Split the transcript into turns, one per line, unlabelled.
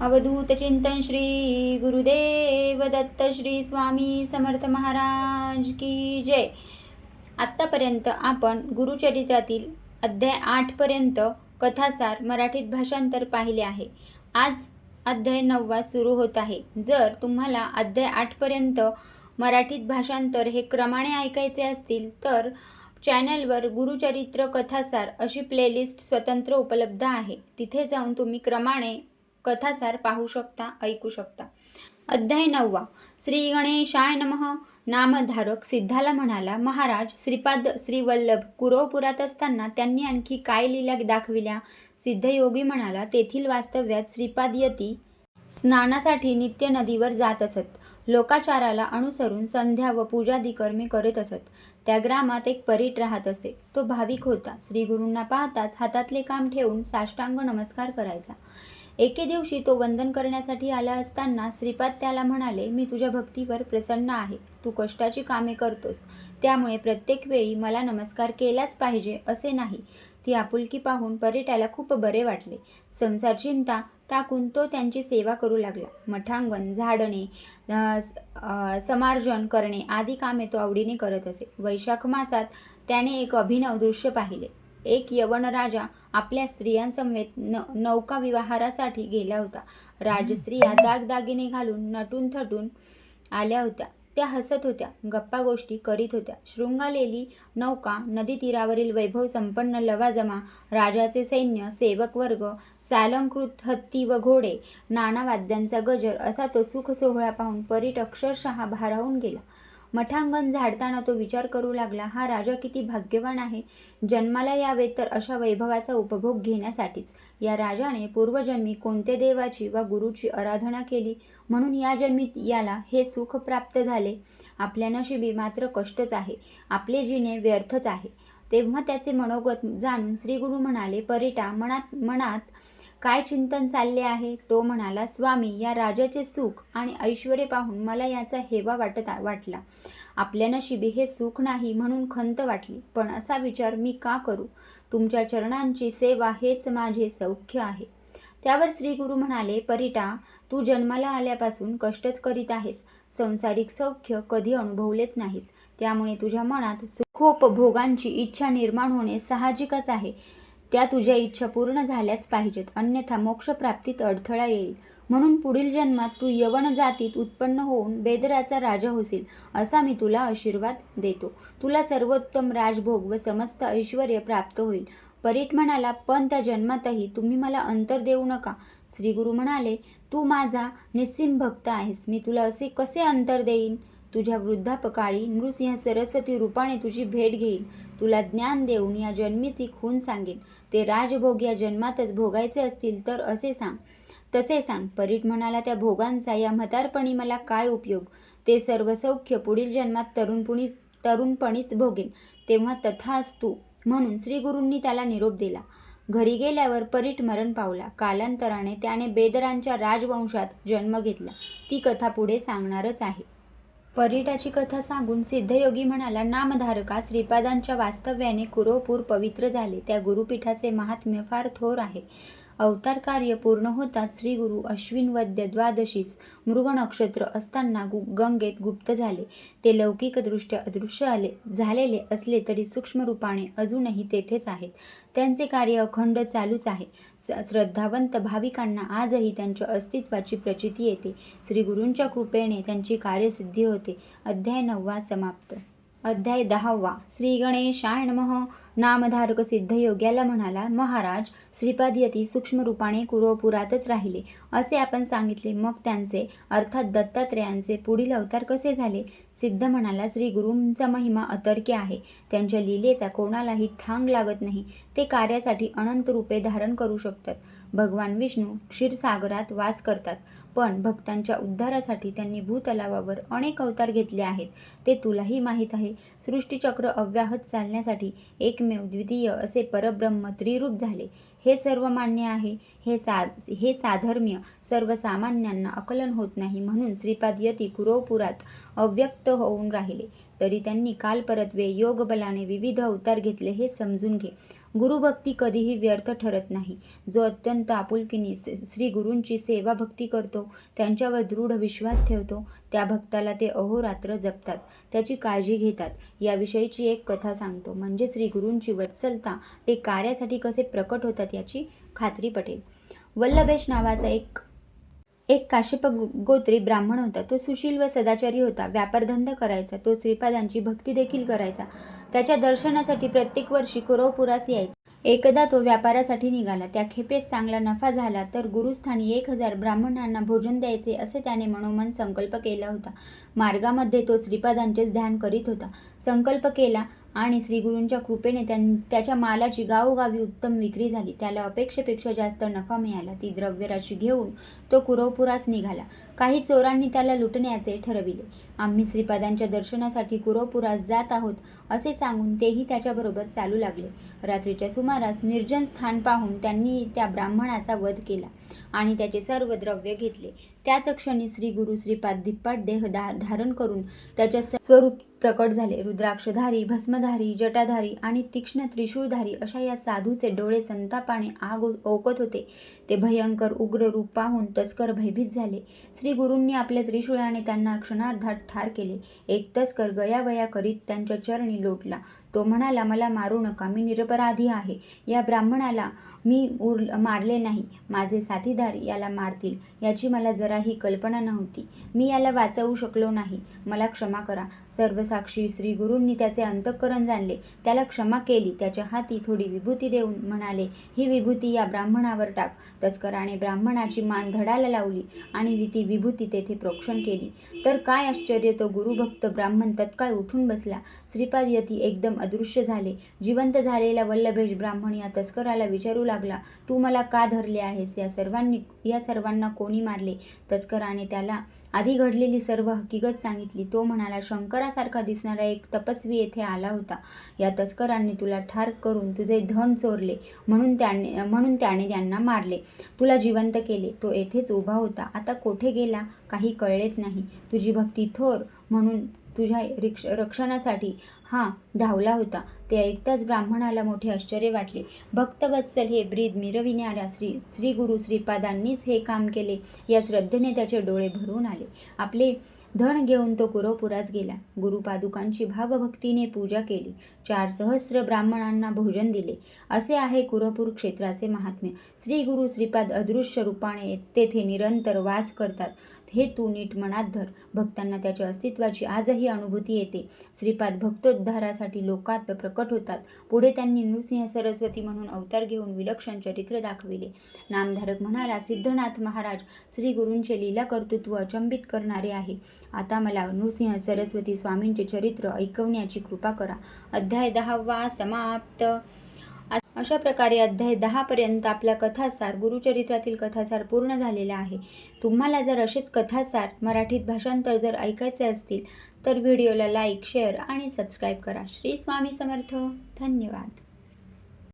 अवधूत चिंतन श्री गुरुदेव दत्त श्री स्वामी समर्थ महाराज की जय. आत्तापर्यंत आपण गुरुचरित्रातील अध्याय आठपर्यंत कथासार मराठीत भाषांतर पाहिले आहे. आज अध्याय नववा सुरू होत आहे. जर तुम्हाला अध्याय आठपर्यंत मराठीत भाषांतर हे क्रमाने ऐकायचे असतील तर चॅनलवर गुरुचरित्र कथासार अशी प्लेलिस्ट स्वतंत्र उपलब्ध आहे. तिथे जाऊन तुम्ही क्रमाने कथासार पाहू शकता ऐकू शकता. अध्याय नववा. श्री गणेशाय नमः. नामधारक सिद्धाला म्हणाला महाराज श्रीपाद श्रीवल्लभ कुरवपुरात असताना त्यांनी आणखी काय लीला दाखविल्या? सिद्धयोगी म्हणाला तेथील वास्तव्यात श्रीपाद यती स्नानासाठी नित्य नदीवर जात असत. लोकाचाराला अनुसरून संध्या व पूजादी कर्मे करत असत. त्या ग्रामात एक परीट राहत असे. तो भाविक होता. श्रीगुरूंना पाहताच हातातले काम ठेवून साष्टांग नमस्कार करायचा. एके दिवशी तो वंदन करण्यासाठी आला असताना श्रीपाद त्याला म्हणाले मी तुझ्या भक्तीवर प्रसन्न आहे. तू कष्टाची कामे करतोस. त्यामुळे प्रत्येक वेळी मला नमस्कार केलाच पाहिजे असे नाही. ती आपुलकी पाहून परीटाला खूप बरे वाटले. संसार चिंता टाकून तो त्यांची सेवा करू लागला. मठांगण झाडणे समार्जन करणे आदी कामे तो आवडीने करत असे. वैशाख मासात त्याने एक अभिनव दृश्य पाहिले. एक यवन राजा आपल्या स्त्रियांसमवेत न नौका विवाहारासाठी गेला होता राजस्त्रिया दागदागिने घालून नटून थटून आल्या होत्या. त्या हसत होत्या गप्पा गोष्टी करीत होत्या. शृंगालेली नौका नदी तीरावरील वैभव संपन्न लवाजमा राजाचे सैन्य सेवक वर्ग सालंकृत हत्ती व घोडे नाना वाद्यांचा गजर असा तो सुख सोहळा पाहून परीट अक्षरशः भारावून गेला. मठांगण झाडताना तो विचार करू लागला हा राजा किती भाग्यवान आहे. जन्माला यावे तर अशा वैभवाचा उपभोग घेण्यासाठीच. या राजाने पूर्वजन्मी कोणते देवाची वा गुरुची आराधना केली? म्हणून या जन्मीत याला हे सुख प्राप्त झाले. आपल्या नशिबी मात्र कष्टच आहे. आपले जिने व्यर्थच आहे. तेव्हा त्याचे मनोगत जाणून श्रीगुरु म्हणाले परिटा मनात मनात काय चिंतन चालले आहे? तो म्हणाला स्वामी या राजाचे सुख आणि ऐश्वर्य पाहून मला याचा हेवा वाटत वाटला. आपल्या नशिबी हे सुख नाही म्हणून खंत वाटली. पण असा विचार मी का करू? तुमच्या चरणांची सेवा हेच माझे सौख्य आहे. त्यावर श्री गुरु म्हणाले परिटा तू जन्माला आल्यापासून कष्टच करीत आहेस. संसारिक सौख्य कधी अनुभवलेच नाहीस. त्यामुळे तुझ्या मनात सुखोपभोगांची इच्छा निर्माण होणे साहजिकच आहे. त्या तुझ्या इच्छा पूर्ण झाल्याच पाहिजेत. अन्यथा मोक्षप्राप्तीत अडथळा येईल. म्हणून पुढील जन्मात तू यवन जातीत उत्पन्न होऊन बेदराचा राजा होशील असा मी तुला आशीर्वाद देतो. तुला सर्वोत्तम राजभोग व समस्त ऐश्वर प्राप्त होईल. परीट म्हणाला पण त्या जन्मातही तुम्ही मला अंतर देऊ नका. श्री गुरु म्हणाले तू माझा निस्सिम भक्त आहेस. मी तुला असे कसे अंतर देईन? तुझ्या वृद्धापकाळी नृसिंह सरस्वती रूपाने तुझी भेट घेईल. तुला ज्ञान देऊन या जन्मीची खून सांगेन. ते राजभोग या जन्मातच भोगायचे असतील तर असे सांग. तसे सांग. परीट म्हणाला त्या भोगांचा या म्हातारपणी मला काय उपयोग? ते सर्व सौख्य पुढील जन्मात तरुणपणी तरुणपणीच भोगेन. तेव्हा तथास्तु म्हणून श्रीगुरूंनी त्याला निरोप दिला. घरी गेल्यावर परीट मरण पावला. कालांतराने त्याने बेदरांच्या राजवंशात जन्म घेतला. ती कथा पुढे सांगणारच आहे. परीटाची कथा सांगून सिद्धयोगी म्हणाला नामधारका श्रीपादांच्या वास्तव्याने कुरोपूर पवित्र झाले. त्या गुरुपीठाचे महात्म्य फार थोर आहे. अवतार कार्य पूर्ण होताच श्री गुरु अश्विन वद्य द्वादशीस मृग नक्षत्र असताना गु गंगेत गुप्त झाले. ते लौकिकदृष्ट्या अदृश्य आले झालेले असले तरी सूक्ष्म रूपाने अजूनही तेथेच आहेत. त्यांचे कार्य अखंड चालूच आहे. श्रद्धावंत भाविकांना आजही त्यांच्या अस्तित्वाची प्रचिती येते. श्री गुरूंच्या कृपेने त्यांची कार्यसिद्धी होते. अध्याय नववा समाप्त. अध्याय दहावा. श्री गणेशाय नमः. नामधारक सिद्धयोग्याला म्हणाला महाराज श्रीपाद यती सूक्ष्म रूपाने कुरोपुरातच राहिले. असे आपण सांगितले. मग त्यांचे अर्थात दत्तात्रेयांचे पुढील अवतार कसे झाले? सिद्ध म्हणाला श्री गुरूंचा महिमा अतर्क्य आहे. त्यांच्या लीलेचा कोणालाही थांग लागत नाही. ते कार्यासाठी अनंत रूपे धारण करू शकतात. भगवान विष्णू क्षीरसागरात वास करतात. पण भक्तांच्या उद्धारासाठी त्यांनी भूतलावावर अनेक अवतार घेतले आहेत. ते तुलाही माहीत आहे. सृष्टीचक्र अव्याहत चालण्यासाठी एकमेव द्वितीय असे परब्रह्म त्रिरूप झाले. हे सर्व मान्य आहे. हे सा हे साधर्म्य सर्वसामान्यांना आकलन होत नाही म्हणून श्रीपाद यती कुरोपुरात अव्यक्त होऊन राहिले. तरी त्यांनी काल परत्वे योग बलाने विविध अवतार घेतले हे समजून घे. गुरुभक्ती कधीही व्यर्थ ठरत नाही. जो अत्यंत आपुलकीने श्री गुरूंची सेवा भक्ती करतो त्यांच्यावर दृढ विश्वास ठेवतो त्या भक्ताला ते अहोरात्र जपतात त्याची काळजी घेतात. याविषयीची एक कथा सांगतो. म्हणजे श्री गुरूंची वत्सलता ते कार्यासाठी कसे प्रकट होतात याची खात्री पटेल. वल्लभेश नावाचा एक एक काशिप गो- गोत्री ब्राह्मण होता. तो सुशील व सदाचारी होता. व्यापारधंदा करायचा. तो श्रीपादांची भक्ती देखील करायचा. त्याच्या दर्शनासाठी प्रत्येक वर्षी कुरवपुरास यायचा. एकदा तो व्यापारासाठी निघाला. त्या खेपेस चांगला नफा झाला तर गुरुस्थानी एक हजार ब्राह्मणांना भोजन द्यायचे असे त्याने मनोमन संकल्प केला होता. मार्गामध्ये तो श्रीपादांचेच ध्यान करीत होता. संकल्प केला आणि श्रीगुरूंच्या कृपेने त्यां त्याच्या मालाची गावोगावी उत्तम विक्री झाली. त्याला अपेक्षेपेक्षा जास्त नफा मिळाला. ती द्रव्यराशी घेऊन तो कुरवपुरास निघाला. काही चोरांनी त्याला लुटण्याचे ठरविले. आम्ही श्रीपादांच्या दर्शनासाठी कुरोपुरास जात आहोत असे सांगून तेही त्याच्याबरोबर चालू लागले. रात्रीच्या सुमारास निर्जन स्थान पाहून त्यांनी त्या ब्राह्मणाचा वध केला आणि त्याचे सर्व द्रव्य घेतले. त्याच क्षणी श्री गुरु श्रीपाद धिप्पाट देह धा धारण करून त्याच्या स्वरूप प्रकट झाले. रुद्राक्षधारी भस्मधारी जटाधारी आणि तीक्ष्ण त्रिशूळधारी अशा या साधूचे डोळे संतापाने आग ओकत होते. ते भयंकर उग्र रूप पाहून तस्कर भयभीत झाले. श्री गुरूंनी आपल्या त्रिशूळाने त्यांना क्षणार्धात ठार केले. एक तस्कर गयावया करीत त्यांच्या चरणी लोटला. तो म्हणाला मला मारू नका मी निरपराधी आहे या ब्राह्मणाला मी उर मारले नाही. माझे साथीदार याला मारतील याची मला जराही कल्पना नव्हती. मी याला वाचवू शकलो नाही. मला क्षमा करा सर्वसाक्षी श्री गुरूंनी त्याचे अंतःकरण जाणले. त्याला क्षमा केली. त्याच्या हाती थोडी विभूती देऊन म्हणाले ही विभूती या ब्राह्मणावर टाक तस्कराने ब्राह्मणाची मान धडाला लावली आणि वि- ती विभूती तेथे प्रोक्षण केली. तर काय आश्चर्य तो गुरुभक्त ब्राह्मण तत्काळ उठून बसला. श्रीपाद यती एकदम अदृश्य झाले. जिवंत झालेला वल्लभेश ब्राह्मण या तस्कराला विचारू लागला तू मला का धरले आहेस? या सर्वांनी या सर्वांना कोणी मारले? तस्कराने त्याला आधी घडलेली सर्व हकीकत सांगितली. तो म्हणाला शंकरासारखा दिसणारा एक तपस्वी येथे आला होता. या तस्करांनी तुला ठार करून तुझे धन चोरले म्हणून त्याने म्हणून त्याने त्यांना मारले. तुला जिवंत केले. तो येथेच उभा होता. आता कोठे गेला? काही कळलेच नाही. तुझी भक्ती थोर म्हणून तुझ्या रिक्ष रक्षणासाठी हा धावला होता. ते ऐकताच ब्राह्मणाला मोठे आश्चर्य वाटले. भक्तवत्सल हे ब्रीद मिरविणाऱ्या श्री श्री गुरु श्रीपादांनीच हे काम केले. या श्रद्धेने त्याचे डोळे भरून आले. आपले धन घेऊन तो कुरवपुरास गेला. गुरुपादुकांची भावभक्तीने पूजा केली. चार सहस्र ब्राह्मणांना भोजन दिले. असे आहे कुरपूर क्षेत्राचे महात्म्य. श्री गुरु श्रीपाद अदृश्य रूपाने तेथे निरंतर वास करतात. हे तू नीट मनात धर. भक्तांना त्याच्या अस्तित्वाची आजही अनुभूती येते. श्रीपाद भक्तोद्धारासाठी लोकात प्रकट होतात. पुढे त्यांनी नृसिंह सरस्वती म्हणून अवतार घेऊन विलक्षण चरित्र दाखविले. नामधारक म्हणाला सिद्धनाथ महाराज श्री गुरूंचे लीला कर्तृत्व अचंबित करणारे आहे. आता मला नृसिंह सरस्वती स्वामींचे चरित्र ऐकवण्याची कृपा करा. अध्याय दहावा समाप्त. अशा प्रकारे अध्याय दहापर्यंत आपला कथासार गुरुचरित्रातील कथासार पूर्ण झालेला आहे. तुम्हाला जर असेच कथासार मराठीत भाषांतर जर ऐकायचे असतील तर व्हिडिओला लाईक शेअर आणि सबस्क्राईब करा. श्री स्वामी समर्थ. धन्यवाद.